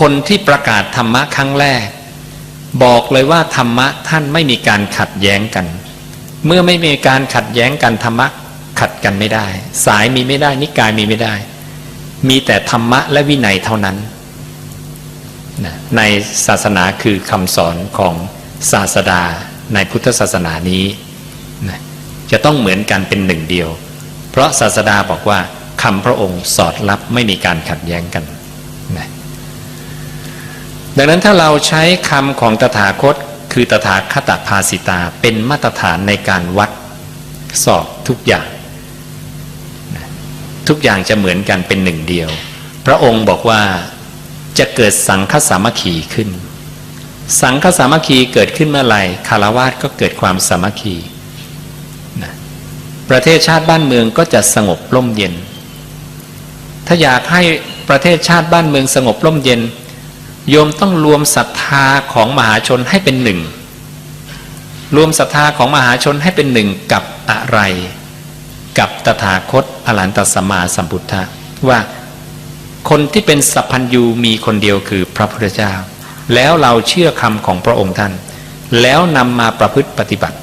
คนที่ประกาศธรรมะครั้งแรก บอกเลยว่าธรรมะท่านไม่มีการขัดแย้งกัน เมื่อไม่มีการขัดแย้งกันธรรมะขัดกันไม่ได้ สายมีไม่ได้ นิกายมีไม่ได้ มีแต่ธรรมะและวินัยเท่านั้นนะในศาสนาคือคำสอนของศาสดาในพุทธศาสนานี้นะจะต้องเหมือนกันเป็นหนึ่งเดียว เพราะศาสดาบอกว่าคำพระองค์สอดรับไม่มีการขัดแย้งกัน ดังนั้นถ้าเราใช้คำของตถาคต คือตถาคตภาสิตาเป็นมาตรฐานในการวัดสอบทุกอย่าง ทุกอย่างจะเหมือนกันเป็นหนึ่งเดียว พระองค์บอกว่าจะเกิดสังฆสามัคคีขึ้น สังฆสามัคคีเกิดขึ้นเมื่อไหร่คารวาสก็เกิดความสามัคคีนะประเทศชาติบ้านเมืองก็จะสงบร่มเย็น ถ้าอยากให้ประเทศชาติบ้านเมืองสงบร่มเย็น โยมต้องรวมศรัทธาของมหาชนให้เป็นหนึ่ง รวมศรัทธาของมหาชนให้เป็นหนึ่งกับอะไร กับตถาคตอรหันตสัมมาสัมพุทธะว่าคนที่เป็นสัพพัญญูมีคนเดียวคือพระพุทธเจ้า แล้วเราเชื่อคำของพระองค์ท่าน แล้วนำมาประพฤติปฏิบัติ